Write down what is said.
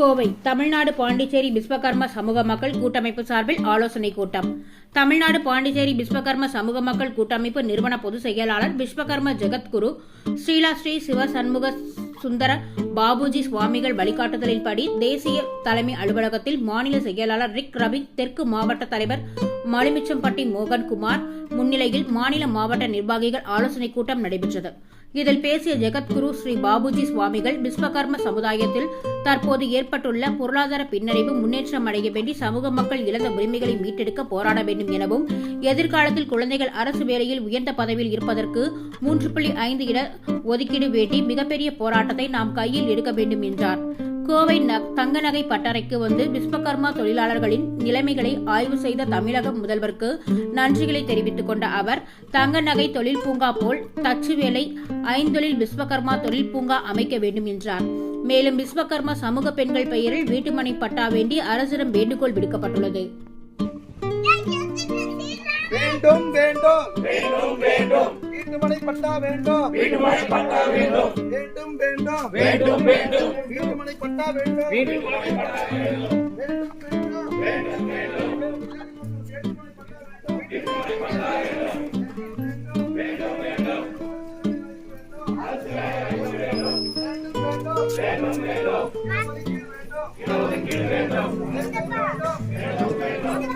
கோவை தமிழ்நாடு பாண்டிச்சேரி விஸ்வகர்ம சமூக மக்கள் கூட்டமைப்பு சார்பில் ஆலோசனை கூட்டம். தமிழ்நாடு பாண்டிச்சேரி விஸ்வகர்ம சமூக மக்கள் கூட்டமைப்பு நிறுவன பொதுச் செயலாளர் விஸ்வகர்ம ஜெகத்குரு ஸ்ரீலா ஸ்ரீ சிவ சண்முக சுந்தர பாபுஜி சுவாமிகள் வழிகாட்டுதலின்படி தேசிய தலைமை அலுவலகத்தில் மாநில செயலாளர் ரிக் ரவி தெற்கு மாவட்ட தலைவர் மலிமிச்சம்பட்டி மோகன்குமார் முன்னிலையில் மாநில மாவட்ட நிர்வாகிகள் ஆலோசனைக் கூட்டம் நடைபெற்றது. இதில் பேசிய ஜெகத்குரு ஸ்ரீ பாபுஜி சுவாமிகள் விஸ்வகர்ம சமுதாயத்தில் தற்போது ஏற்பட்டுள்ள பொருளாதார பின்னடைவு முன்னேற்றம் அடைய வேண்டி சமூக மக்கள் இழந்த உரிமைகளை மீட்டெடுக்க போராட வேண்டும் எனவும் எதிர்காலத்தில் குழந்தைகள் அரசு வேலையில் உயர்ந்த பதவியில் இருப்பதற்கு மூன்று புள்ளி ஐந்து இட ஒதுக்கீடு வேண்டி மிகப்பெரிய போராட்டத்தை நாம் கையில் எடுக்க வேண்டும் என்றார். கோவை ந- தங்க நகை பட்டறைக்கு வந்து விஸ்வகர்மா தொழிலாளர்களின் நிலைமைகளை ஆய்வு செய்த தமிழக முதல்வருக்கு நன்றிகளை தெரிவித்துக் கொண்ட அவர் தங்க நகை தொழில் பூங்கா போல் தச்சு வேலை ஐந்தொழில் விஸ்வகர்மா தொழில் பூங்கா அமைக்க வேண்டும் என்றார். மேலும் விஸ்வகர்மா சமூக பெண்கள் பெயரில் வீட்டுமனை பட்டா வேண்டி அரசிடம் வேண்டுகோள் விடுக்கப்பட்டுள்ளது. வேண்டும் வேண்டும். வேண்டும் வேண்டும் வீட்டுமனை பட்டா வேண்டும். வீட்டுமனை பட்டா வேண்டும். வேண்டும் வேண்டும். வேண்டும் வேண்டும் வீட்டுமனை பட்டா வேண்டும். வீட்டுமனை பட்டா வேண்டும். வேண்டும் வேண்டும். வேண்டும் வீட்டுமனை பட்டா வேண்டும். வேண்டும் வேண்டும் அரசு வேண்டும் வேண்டும் வேண்டும் வேண்டும் வேண்டும் வேண்டும் வேண்டும்